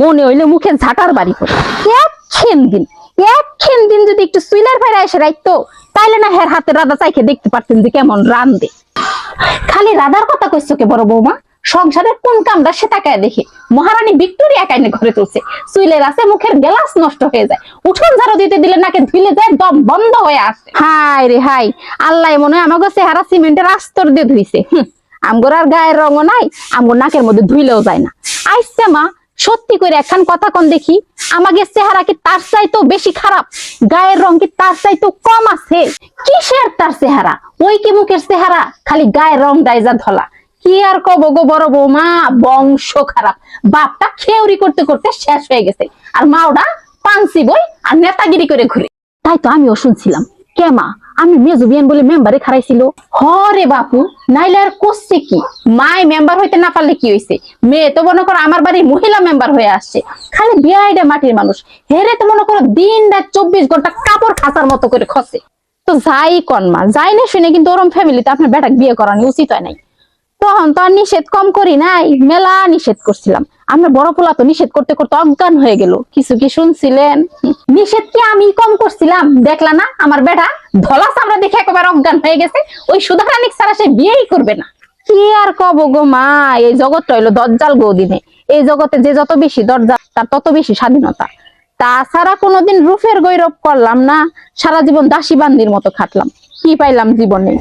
মনে হইলে মুখে ঝাঁটার বাড়ি করে। একখান দিন একখান দিন যদি একটু সুইলার ভাইরা এসে রাখতো তাইলে না হের হাতে রাধা চাইকে দেখতে পারতেন যে কেমন রান্ধে খালি রাধার কথা কইছো কে বড় বৌমা? সংসারের কোন কামটা সে তাকায় দেখে। মহারানী ভিক্টোরিয়া কাইনে ঘরে তুলছে। সুইলের আছে মুখের গ্লাস নষ্ট হয়ে যায়। উঠোন ঝাড়ু দিতে দিলে নাকে ধুইলে যায়, দম বন্ধ হয়ে আসে। হাই রে হাই আল্লাহ মনে হয় আমাকে চেহারা সিমেন্টের আস্তর দিয়ে ধুইছে। আমগোর আর গায়ের রঙও নাই, আমগোর নাকের মধ্যে ধুইলেও যায় না। আইসে মা সত্যি করে একখান কথা কোন দেখি আমাকে চেহারা কি তার চাইতেও বেশি খারাপ? গায়ের রং কি তার চাইতেও কম আছে? কিসের তার চেহারা? ওই কি মুখের চেহারা? খালি গায়ের রং ডাইজা ধলা। কি আর কব গো বড় বৌমা? বংশ খারাপ। বাপটা খেউরি করতে করতে শেষ হয়ে গেছে। আর মাওটা পানসি বই আর নেতাগিরি করে ঘুরে। তাই তো আমিও শুনছিলাম। কে মা আমি মেজুবিয়ান বলে মেম্বারে খারাইছিল হরে বাপু, নাইলে আর করছে কি? মাই মেম্বার হইতে না পারলে কি হইছে? মেয়ে তো মনে করো আমার বাড়ির মহিলা মেম্বার হয়ে আসছে। খালি বিয়াইডা মাটির মানুষ। হেরে তো মনে করো দিন রাত চব্বিশ ঘণ্টা কাপড় খাসার মতো করে খসে। তো যাই কন মা, যাই না শুনে কিন্তু ওরম ফ্যামিলিতে আপনার বেটাক বিয়ে করানি উচিত হয় নাই। তখন তো আর নিষেধ কম করি নাই, মেলা নিষেধ করছিলাম। আমরা বড় পোলা তো নিষেধ করতে করতে অজ্ঞান হয়ে গেল। কিছু কি শুনছিলেন? নিষেধ কি আমি কম করছিলাম? দেখলা না, আমার বেটা ধলা চামড়া দেখে একেবারে অজ্ঞান হয়ে গেছে। ওই সুধারানিক ছাড়া সে বিয়েই করবে না। কি আর কব গো মা, এই জগৎটা হইল দজ্জাল গৌদিনে। এই জগতে যে যত বেশি দরজা, তার তত বেশি স্বাধীনতা। তাছাড়া কোনোদিন রূপের গৈরব করলাম না, সারা জীবন দাসী বান্দির মতো খাটলাম। কি পাইলাম জীবনে?